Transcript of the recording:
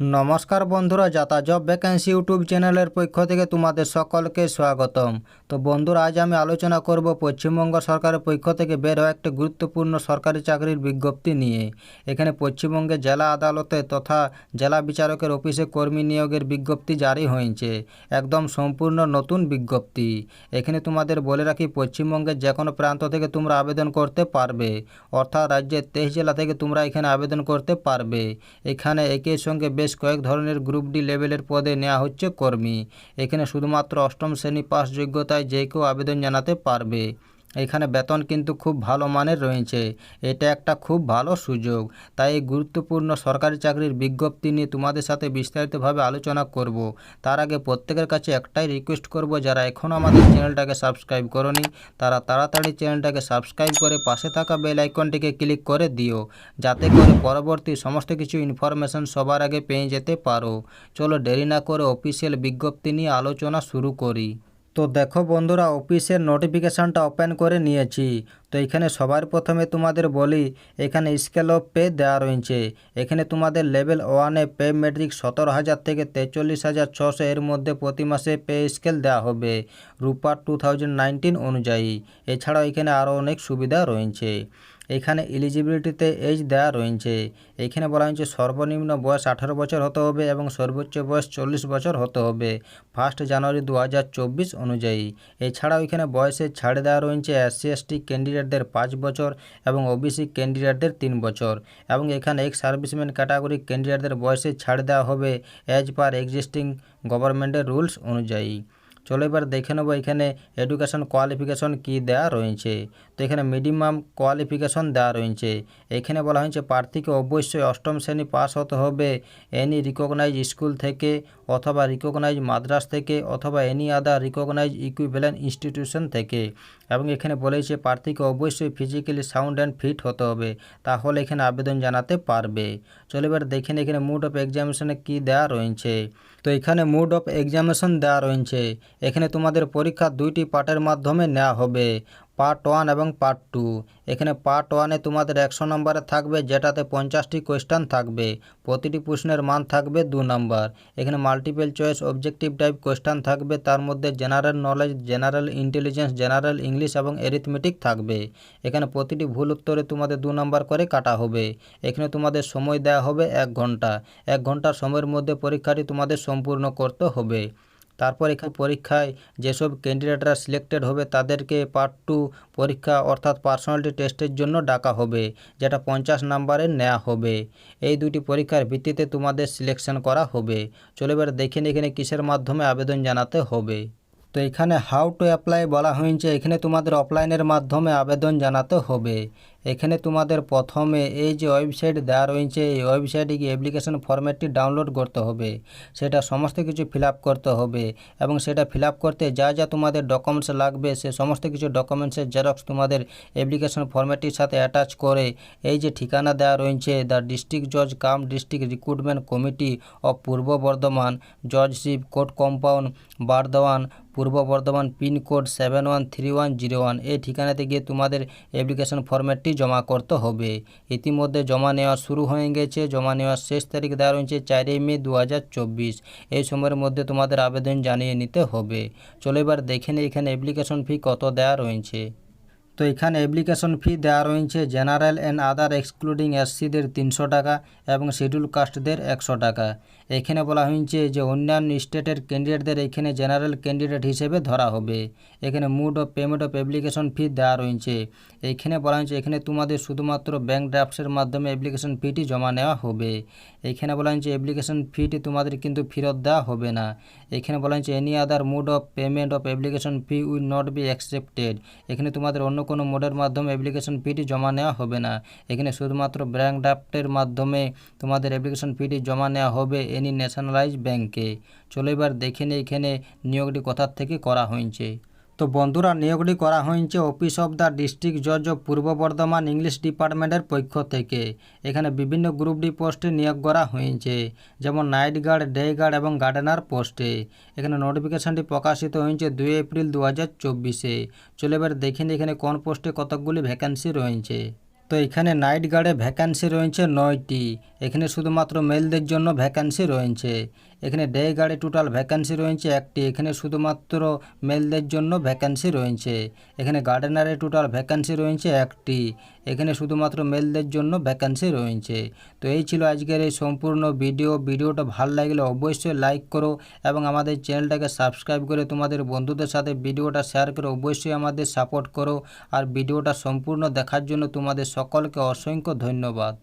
নমস্কার বন্ধুরা যাতা জব ভ্যাকেন্সি ইউটিউব চ্যানেলের পক্ষ থেকে তোমাদের সকলকে স্বাগতম। তো বন্ধুরা, আজ আমি আলোচনা করব পশ্চিমবঙ্গ সরকারের পক্ষ থেকে বের হওয়া একটি গুরুত্বপূর্ণ সরকারি চাকরির বিজ্ঞপ্তি নিয়ে। এখানে পশ্চিমবঙ্গে জেলা আদালতে তথা জেলা বিচারকের অফিসে কর্মী নিয়োগের বিজ্ঞপ্তি জারি হয়েছে। একদম সম্পূর্ণ নতুন বিজ্ঞপ্তি। এখানে তোমাদের বলে রাখি, পশ্চিমবঙ্গের যে কোনো প্রান্ত থেকে তোমরা আবেদন করতে পারবে। অর্থাৎ রাজ্যের তেইশ জেলা থেকে তোমরা এখানে আবেদন করতে পারবে। এখানে একই সঙ্গে বেশ কয়েক ধরনের গ্রুপ ডি লেভেলের পদে নেওয়া হচ্ছে কর্মী। এখানে শুধুমাত্র অষ্টম শ্রেণি পাস যোগ্যতায় যে কেউ আবেদন জানাতে পারবে। এখানে বেতন কিন্তু খুব ভালো মানের রয়েছে। এটা একটা খুব ভালো সুযোগ। তাই এই গুরুত্বপূর্ণ সরকারি চাকরির বিজ্ঞপ্তি নিয়ে তোমাদের সাথে বিস্তারিতভাবে আলোচনা করব। তার আগে প্রত্যেকের কাছে একটাই রিকোয়েস্ট করব, যারা এখনও আমাদের চ্যানেলটাকে সাবস্ক্রাইব করনি, তারা তাড়াতাড়ি চ্যানেলটাকে সাবস্ক্রাইব করে পাশে থাকা বেল আইকনটিকে ক্লিক করে দিও। যাতে করে পরবর্তী সমস্ত কিছু ইনফরমেশন সবার আগে পেয়ে যেতে পারো। চলো দেরি না করে অফিসিয়াল বিজ্ঞপ্তি নিয়ে আলোচনা শুরু করি। তো দেখো বন্ধুরা অফিসের নোটিফিকেশানটা ওপেন করে নিয়েছি। তো এখানে সবার প্রথমে তোমাদের বলি, এখানে স্কেল অফ পে দেওয়া রয়েছে। এখানে তোমাদের লেভেল ওয়ানে পে মেট্রিক সতেরো হাজার থেকে তেচল্লিশ হাজার ছশো এর মধ্যে প্রতি মাসে পে স্কেল দেওয়া হবে রুপার টু অনুযায়ী। এছাড়াও এখানে আরও অনেক সুবিধা রয়েছে। এখানে এলিজিবিলিটিতে এজ দেওয়া রয়েছে। এখানে বলা হয়েছে সর্বনিম্ন বয়স আঠারো বছর হতে হবে এবং সর্বোচ্চ বয়স চল্লিশ বছর হতে হবে। ফার্স্ট জানুয়ারি দু হাজার চব্বিশ অনুযায়ী। এছাড়াও এখানে বয়সের ছাড় দেওয়া রয়েছে এসসি এসটি ক্যান্ডিডেটদের পাঁচ বছর এবং ওবিসি ক্যান্ডিডেটদের তিন বছর। এবং এখানে এক্স সার্ভিসম্যান ক্যাটাগরি ক্যান্ডিডেটদের বয়সে ছাড় দেওয়া হবে অ্যাজ পার এক্সিস্টিং গভর্নমেন্টের রুলস অনুযায়ী। চলো এবার দেখে নেব এখানে এডুকেশন কোয়ালিফিকেশন কি দেওয়া রয়েছে। তো এখানে মিনিমাম কোয়ালিফিকেশন দেওয়া রয়েছে। এখানে বলা হয়েছে, প্রার্থীকে অবশ্যই অষ্টম শ্রেণি পাস হতে হবে। এনি রিকগনাইজ স্কুল থেকে অথবা রিকগনাইজ মাদ্রাস থেকে অথবা any other recognise equivalent institution থেকে। এবং এখানে বলেছে প্রার্থীকে অবশ্যই ফিজিক্যালি সাউন্ড অ্যান্ড ফিট হতে হবে। তাহলে এখানে আবেদন জানাতে পারবে। চলে এবার দেখেন এখানে মুড অফ এক্সামিনেশনে কী দেওয়া রয়েছে। তো এখানে মুড অফ এক্সামিনেশন দেওয়া রয়েছে। এখানে তোমাদের পরীক্ষা দুইটি পার্টের মাধ্যমে নেওয়া হবে। পার্ট ওয়ান এবং পার্ট টু এখানে পার্ট ওয়ানে তোমাদের একশো নম্বরে থাকবে, যেটাতে পঞ্চাশটি কোয়েশ্চান থাকবে। প্রতিটি প্রশ্নের মান থাকবে দু নম্বর এখানে multiple choice objective type question থাকবে, তার মধ্যে general knowledge general intelligence general English এবং এরিথমেটিক থাকবে। এখানে প্রতিটি ভুল উত্তরে তোমাদের দু নম্বর করে কাটা হবে। এখানে তোমাদের সময় দেওয়া হবে এক ঘণ্টা। এক ঘণ্টার সময়ের মধ্যে পরীক্ষাটি তোমাদের সম্পূর্ণ করতে হবে। তারপর এখানে পরীক্ষায় যেসব ক্যান্ডিডেটরা সিলেক্টেড হবে, তাদেরকে পার্ট টু পরীক্ষা অর্থাৎ পার্সোনালিটি টেস্টের জন্য ডাকা হবে, যেটা পঞ্চাশ নাম্বারে নেওয়া হবে। এই দুটি পরীক্ষার ভিত্তিতে তোমাদের সিলেকশন করা হবে। চলে এবার দেখে এখানে কিসের মাধ্যমে আবেদন জানাতে হবে। তো এখানে হাউ টু অ্যাপ্লাই বলা হয়েছে, এখানে তোমাদের অফলাইনের মাধ্যমে আবেদন জানাতে হবে। এখানে তোমাদের প্রথমে এই যে ওয়েবসাইট দেওয়া রয়েছে, এই ওয়েবসাইটে গিয়ে অ্যাপ্লিকেশন ফর্ম্যাটটি ডাউনলোড করতে হবে। সেটা সমস্ত কিছু ফিল করতে হবে এবং সেটা ফিল করতে যা যা তোমাদের ডকুমেন্টস লাগবে, সে সমস্ত কিছু ডকুমেন্টসের জেরক্স তোমাদের অ্যাপ্লিকেশন ফর্ম্যাটটির সাথে অ্যাটাচ করে এই যে ঠিকানা দেওয়া রয়েছে দ্য ডিস্ট্রিক্ট জজ cum district recruitment committee of Purba Bardhaman judgeship court compound Burdwan Purba Bardhaman pincode seven one three one zero one এই ঠিকানাতে গিয়ে তোমাদের অ্যাপ্লিকেশন ফর্ম্যাটটি জমা করতে হবে। ইতিমধ্যে জমা নেওয়া শুরু হয়ে গেছে। জমা নেওয়ার শেষ তারিখ দেওয়া রয়েছে চারই মে দু হাজার চব্বিশ। এই সময়ের মধ্যে তোমাদের আবেদন জানিয়ে নিতে হবে। চলো এবার দেখে নিই এখানে অ্যাপ্লিকেশন ফি কত দেওয়া রয়েছে। তো এখানে অ্যাপ্লিকেশন ফি দেওয়া রয়েছে জেনারেল অ্যান্ড আদার এক্সক্লুডিং এসসিদের তিনশো টাকা এবং শিডিউল কাস্টদের একশো টাকা। এখানে বলা হয়েছে যে অন্যান্য স্টেটের ক্যান্ডিডেটদের এখানে জেনারেল ক্যান্ডিডেট হিসেবে ধরা হবে। এখানে mode of payment of application fee দেওয়া রয়েছে। এখানে বলা হয়েছে এখানে তোমাদের শুধুমাত্র ব্যাঙ্ক ড্রাফটসের মাধ্যমে অ্যাপ্লিকেশন ফিটি জমা নেওয়া হবে। এখানে বলা হয়েছে অ্যাপ্লিকেশন ফিটি তোমাদের কিন্তু ফেরত দেওয়া হবে না। এখানে বলা হয়েছে any other mode of payment of application fee will not be accepted এখানে তোমাদের অন্য কোনো মোডের মাধ্যমে অ্যাপ্লিকেশন ফিটি জমা নেওয়া হবে না। এখানে শুধুমাত্র ব্যাঙ্ক ড্রাফটের মাধ্যমে তোমাদের অ্যাপ্লিকেশন ফিটি জমা নেওয়া হবে এনি ন্যাশনালাইজ ব্যাঙ্কে চলো এবার দেখে নিই এখানে নিয়োগটি কোথার থেকে করা হয়েছে। তো বন্ধুরা নিয়োগটি করা হয়েছে অফিস অফ দ্য ডিস্ট্রিক্ট জজ অফ পূর্ব বর্ধমান ইংলিশ ডিপার্টমেন্টের পক্ষ থেকে। এখানে বিভিন্ন গ্রুপ ডি পোস্টে নিয়োগ করা হয়েছে, যেমন নাইট গার্ড, ডে গার্ড এবং গার্ডেনার পোস্টে। এখানে নোটিফিকেশানটি প্রকাশিত হয়েছে দুই এপ্রিল দু হাজার চব্বিশে। চলে এবার দেখে এখানে কোন পোস্টে কতকগুলি ভ্যাকেন্সি রয়েছে। তো এখানে নাইট গার্ডে ভ্যাকান্সি রয়েছে নয়টি, এখানে শুধুমাত্র মেলদের জন্য ভ্যাকান্সি রয়েছে। এখানে ডে গার্ডে টোটাল ভ্যাকান্সি রয়েছে একটি। এখানে শুধুমাত্র মেলদের জন্য ভ্যাকান্সি রয়েছে। এখানে গার্ডেনারে টোটাল ভ্যাকান্সি রয়েছে একটি। এখানে শুধুমাত্র মেলদের জন্য ভ্যাকান্সি রয়েছে। তো এই ছিল আজকের এই সম্পূর্ণ ভিডিও ভিডিওটা ভালো লাগলে অবশ্যই লাইক করো এবং আমাদের চ্যানেলটাকে সাবস্ক্রাইব করে তোমাদের বন্ধুদের সাথে ভিডিওটা শেয়ার করে অবশ্যই আমাদের সাপোর্ট করো। আর ভিডিওটা সম্পূর্ণ দেখার জন্য তোমাদের সকলকে অসংখ্য ধন্যবাদ।